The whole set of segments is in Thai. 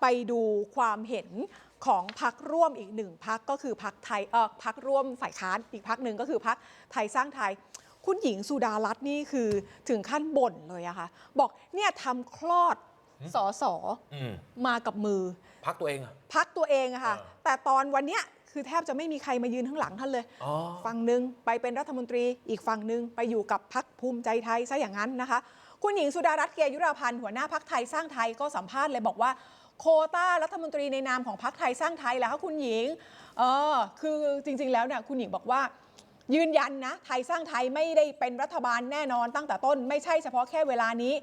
ไปดูความเห็นของพักร่วมอีกหนึ่งพักก็คือพักไทยเออพักร่วมฝ่ายค้านอีกพักหนึ่งก็คือพักไทยสร้างไทย คุณหญิงสุดารัตน์นี่คือถึงขั้นบ่นเลยอะค่ะบอกเนี่ยทำคลอดสอสออืมมากับมือ พักตัวเองอะพักตัวเองอะค่ะเออแต่ตอนวันเนี้ยคือแทบจะไม่มีใครมายืนข้างหลังท่านเลยอ๋อฝั่งหนึ่งไปเป็นรัฐมนตรีอีกฝั่งหนึ่งไปอยู่กับพักภูมิใจไทยซะอย่างนั้นนะคะ คุณหญิงสุดารัตน์เกยุราพันธ์หัวหน้าพักไทยสร้างไทยก็สัมภาษณ์เลยบอกว่า โคต้ารัฐมนตรีในนามของพักไทยสร้างไทยแล้วคะคุณหญิงเออคือจริง ๆ แล้วเนี่ยคุณหญิงบอกว่า ยืนยันนะ ไทยสร้างไทยไม่ได้เป็นรัฐบาลแน่นอนตั้งแต่ต้น ไม่ใช่เฉพาะแค่เวลานี้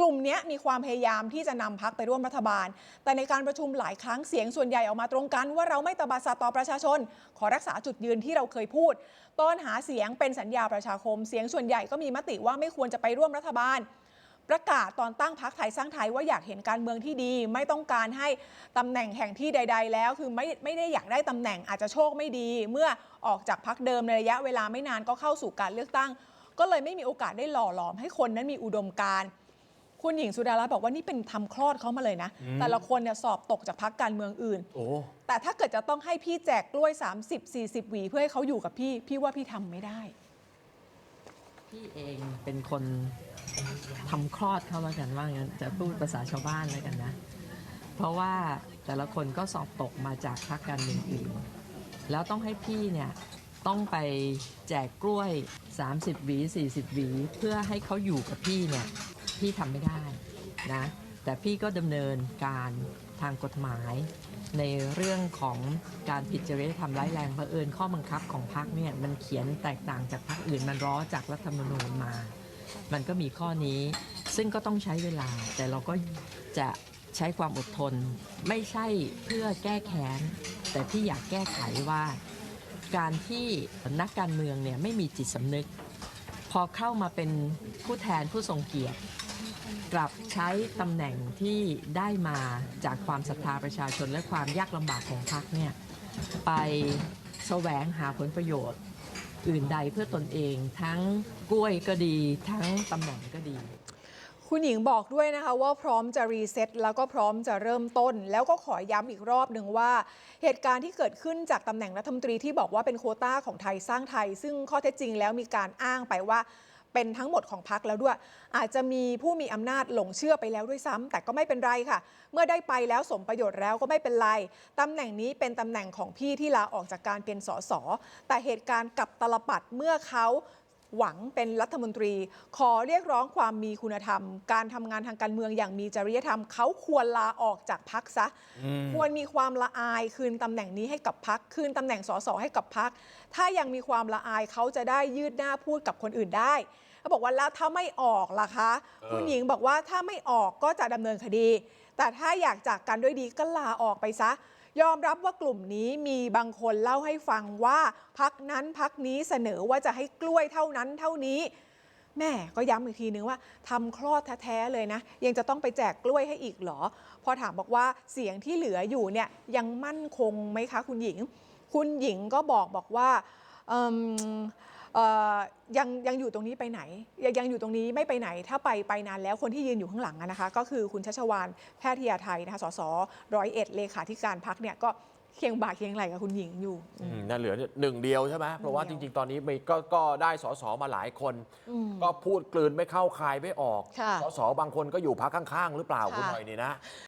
กลุ่มเนี้ยมีความพยายามที่จะนำพักไปร่วมรัฐบาล แต่ในการประชุมหลายครั้งเสียงส่วนใหญ่ออกมาตรงกัน ว่าเราไม่ตบัดสัตต่อประชาชน ขอรักษาจุดยืนที่เราเคยพูด ตอนหาเสียงเป็นสัญญาประชาคม เสียงส่วนใหญ่ก็มีมติว่าไม่ควรจะไปร่วมรัฐบาล ประกาศตอนตั้งพักไทยสร้างไทยว่าอยากเห็นการเมืองที่ดี ไม่ต้องการให้ตำแหน่งแห่งที่ใด ๆ แล้ว คือไม่ไม่ได้อยากได้ตำแหน่งอาจจะโชคไม่ดี เมื่อออกจากพักเดิมในระยะเวลาไม่นานก็เข้าสู่การเลือกตั้ง ก็เลยไม่มีโอกาสได้หล่อหลอมให้คนนั้นมีอุดมการณ์คุณหญิงสุดารัตน์บอกว่านี่เป็นทำคลอดเขามาเลยนะ แต่ละคนเนี่ยสอบตกจากพักการเมืองอื่นโอ้แต่ถ้าเกิดจะต้องให้พี่แจกกล้วย 30-40 หวี เพื่อให้เขาอยู่กับพี่ พี่ว่าพี่ทำไม่ได้ พี่เองเป็นคนทำคลอดเข้าแล้วกันว่างั้นจะพูดภาษาชาวบ้านแล้วกันนะ เพราะว่าแต่ละคนก็สอบตกมาจากพรรคการเมืองอื่นแล้วต้องให้พี่เนี่ยต้องไปแจกกล้วย 30หวี40หวีเพื่อให้เขาอยู่กับพี่เนี่ยพี่ทำไม่ได้นะ แต่พี่ก็ดำเนินการ ทางกฎหมาย ในเรื่องของการผิดจริยธรรมร้ายแรงเผอิญข้อบังคับของพรรคเนี่ยมันเขียนแตกต่างจากพรรคอื่นมันร้อจากรัฐธรรมนูญมา มันก็มีข้อนี้ ซึ่งก็ต้องใช้เวลา แต่เราก็จะใช้ความอดทน ไม่ใช่เพื่อแก้แค้น แต่ที่อยากแก้ไขว่า การที่นักการเมืองเนี่ยไม่มีจิตสำนึก พอเข้ามาเป็นผู้แทนผู้ทรงเกียรติ กลับใช้ตำแหน่งที่ได้มาจากความศรัทธาประชาชนและความยากลำบากของพรรคเนี่ยไปแสวงหาผลประโยชน์ อื่นใดเพื่อตนเอง ทั้งกล้วยก็ดี ทั้งตำแหน่งก็ดีคุณหญิงบอกด้วยนะคะว่าพร้อมจะรีเซ็ตแล้วก็พร้อมจะเริ่มต้น แล้วก็ขอย้ำอีกรอบหนึ่งว่า เหตุการณ์ที่เกิดขึ้นจากตำแหน่งรัฐมนตรีที่บอกว่าเป็นโคต้าของไทยสร้างไทย ซึ่งข้อเท็จจริงแล้วมีการอ้างไปว่า เป็นทั้งหมดของพักแล้วด้วย อาจจะมีผู้มีอำนาจหลงเชื่อไปแล้วด้วยซ้ำแต่ก็ไม่เป็นไรค่ะ เมื่อได้ไปแล้วสมประโยชน์แล้วก็ไม่เป็นไรตำแหน่งนี้เป็นตำแหน่งของพี่ที่ลาออกจากการเป็นสสแต่เหตุการณ์กับตลปัดเมื่อเขา หวังเป็นรัฐมนตรี ขอเรียกร้องความมีคุณธรรม การทำงานทางการเมืองอย่างมีจริยธรรม เขาควรลาออกจากพักซะ ควรมีความละอายคืนตำแหน่งนี้ให้กับพักคืนตำแหน่งสสให้กับพัก ถ้ายังมีความละอายเขาจะได้ยืดหน้าพูดกับคนอื่นได้เขาบอกว่าแล้วถ้าไม่ออกล่ะคะเออคุณหญิงบอกว่าถ้าไม่ออกก็จะดำเนินคดี แต่ถ้าอยากจากกันด้วยดีก็ลาออกไปซะ ยอมรับว่ากลุ่มนี้มีบางคนเล่าให้ฟังว่าพักนั้นพักนี้เสนอว่าจะให้กล้วยเท่านั้นเท่านี้ แม่ก็ย้ำอีกทีนึงว่าทำคลอดแท้ๆเลยนะ ยังจะต้องไปแจกกล้วยให้อีกเหรอ พอถามบอกว่าเสียงที่เหลืออยู่เนี่ยยังมั่นคงไหมคะคุณหญิง คุณหญิงก็บอกบอกว่าเอิ่ม ยังยังอยู่ตรงนี้ไปไหนยังยังอยู่ตรงนี้ไม่ไปไหนถ้าไปไปนานแล้วคนที่ยืนอยู่ข้างหลังอะนะคะ ก็คือคุณชัชวานแพทยาไทยนะคะสสร้อยเอ็ดเลขาธิการพักเนี่ยก็เคียงบ่าเคียงไหลกับคุณหญิงอยู่อืมนั่นเหลือหนึ่งเดียวใช่ไหมเพราะว่าหนึ่จงเดียวริง ๆ ตอนนี้มีก็ก็ได้สสมาหลายคน อืม ก็พูดกลืนไม่เข้าคายไม่ออกค่ะ สสบางคนก็อยู่พักข้าง ๆ หรือเปล่าคุณค่ะหน่อยนี่นะ